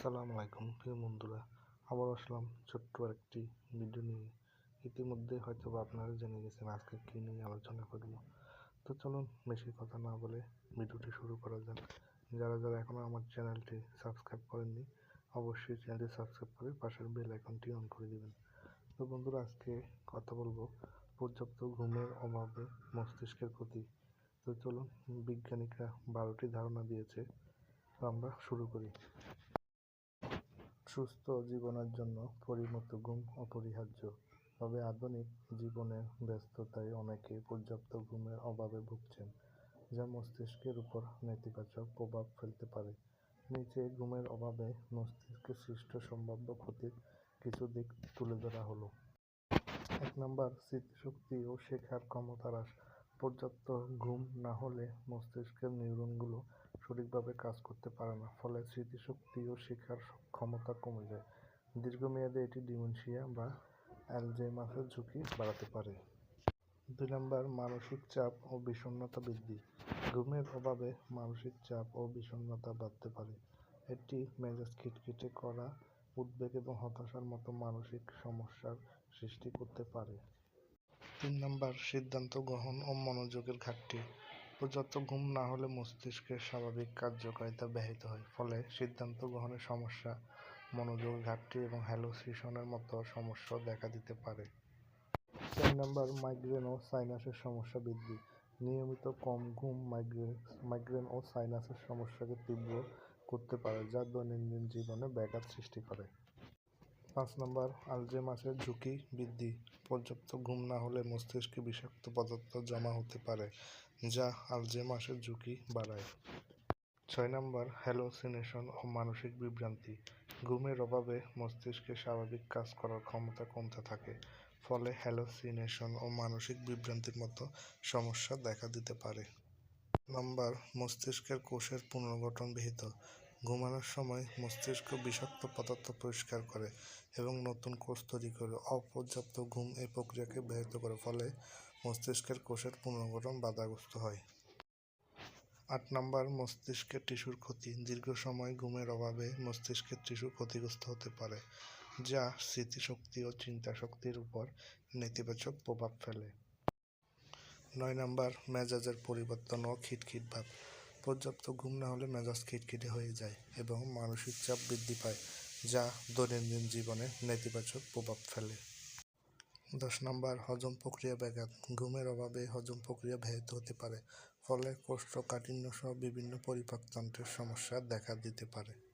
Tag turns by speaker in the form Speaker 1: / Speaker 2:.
Speaker 1: আসসালামু আলাইকুম, প্রিয় বন্ধুরা। আবার আসলাম ছোট্ট একটি ভিডিও নিয়ে। ইতিমধ্যে হয়তো আপনারা জেনে গেছেন আজকে কী নিয়ে আলোচনা করব। তো চলুন বেশি কথা না বলে ভিডিওটি শুরু করা যাক। যারা যারা এখনও আমার চ্যানেলটি সাবস্ক্রাইব করেননি, অবশ্যই চ্যানেলটি সাবস্ক্রাইব করে পাশের বেল আইকনটি অন করে দেবেন। তো বন্ধুরা, আজকে কথা বলব পর্যাপ্ত ঘুমের অভাবে মস্তিষ্কের ক্ষতি। তো চলুন বিজ্ঞানীরা বারোটি ধারণা দিয়েছে। তো আমরা শুরু করি। সুস্থ জীবনের জন্য পরিমিত ঘুম অপরিহার্য। তবে আধুনিক জীবনের ব্যস্ততায় অনেকে পর্যাপ্ত ঘুমের অভাবে ভুগছেন, যা মস্তিষ্কের উপর নেতিবাচক প্রভাব ফেলতে পারে। নিচে ঘুমের অভাবে মস্তিষ্কে সৃষ্ট সম্ভাব্য ক্ষতির কিছু দিক তুলে ধরা হলো। এক নম্বর, স্মৃতিশক্তি ও শেখার ক্ষমতা হ্রাস। পর্যাপ্ত ঘুম না হলে মস্তিষ্কের নিউরনগুলো সঠিকভাবে কাজ করতে পারে না, ফলে স্মৃতিশক্তি ও শেখার ক্ষমতা কমে যায়। দীর্ঘমেয়াদে এটি ডিমেনশিয়া বা অ্যালজাইমাসের ঝুঁকি বাড়াতে পারে। দুই নম্বর, মানসিক চাপ ও বিষণ্ণতা বৃদ্ধি। ঘুমের অভাবে মানসিক চাপ ও বিষণ্ণতা বাড়তে পারে। এটি মেজাজ খিটখিটে করা, উদ্বেগ এবং হতাশার মতো মানসিক সমস্যার সৃষ্টি করতে পারে। তিন নম্বর, সিদ্ধান্ত গ্রহণ ও মনোযোগের ঘাটতি। পর্যাপ্ত ঘুম না হলে মস্তিষ্কের স্বাভাবিক কার্যকারিতা ব্যাহত হয়। ফলে সিদ্ধান্ত গ্রহণের সমস্যা, মনোযোগ ঘাটতি এবং হ্যালোসিনেশনের মতো সমস্যাও দেখা দিতে পারে। চার নম্বর মাইগ্রেন ও সাইনাসের সমস্যা বৃদ্ধি। নিয়মিত কম ঘুম মাইগ্রেন মাইগ্রেন ও সাইনাসের সমস্যাকে তীব্র করতে পারে, যা দৈনন্দিন জীবনে ব্যাঘাত সৃষ্টি করে। পাঁচ নম্বর, আলজেমাসের ঝুঁকি বৃদ্ধি। পর্যাপ্ত ঘুম না হলে মস্তিষ্কে বিষাক্ত পদার্থ জমা হতে পারে, যা আলজেমাসের ঝুঁকি বাড়ায়। ছয় নম্বর, হ্যালোসিনেশন ও মানসিক বিভ্রান্তি। ঘুমের অভাবে মস্তিষ্কে স্বাভাবিক কাজ করার ক্ষমতা কমতে থাকে, ফলে হ্যালোসিনেশন ও মানসিক বিভ্রান্তির মতো সমস্যা দেখা দিতে পারে। নম্বর, মস্তিষ্কের কোষের পুনর্গঠন বিহিত। ঘুমানোর সময় মস্তিষ্ক বিষাক্ত পদার্থ পরিষ্কার করে এবং নতুন কোষ তৈরি করে, অপর্যাপ্ত ঘুম এই প্রক্রিয়াকে ব্যাহত করে, ফলে মস্তিষ্কের কোষের পুনর্গঠন বাধাগ্রস্ত হয়। আট নম্বর মস্তিষ্কের টিস্যুর ক্ষতি। দীর্ঘ সময় ঘুমের অভাবে মস্তিষ্কের টিস্যু ক্ষতিগ্রস্ত হতে পারে, যা স্মৃতিশক্তি ও চিন্তাশক্তির উপর নেতিবাচক প্রভাব ফেলে। নয় নম্বর, মেজাজের পরিবর্তন ও খিটখিট ভাব। পর্যাপ্ত ঘুম না হলে মেজাজ খিটখিটে হয়ে যায় এবং মানসিক চাপ বৃদ্ধি পায়, যা দৈনন্দিন জীবনে নেতিবাচক প্রভাব ফেলে। দশ নম্বর, হজম প্রক্রিয়া ব্যাঘাত। ঘুমের অভাবে হজম প্রক্রিয়া ব্যাহত হতে পারে, ফলে কোষ্ঠকাঠিন্য সহ বিভিন্ন পরিপাকতন্ত্রের সমস্যা দেখা দিতে পারে।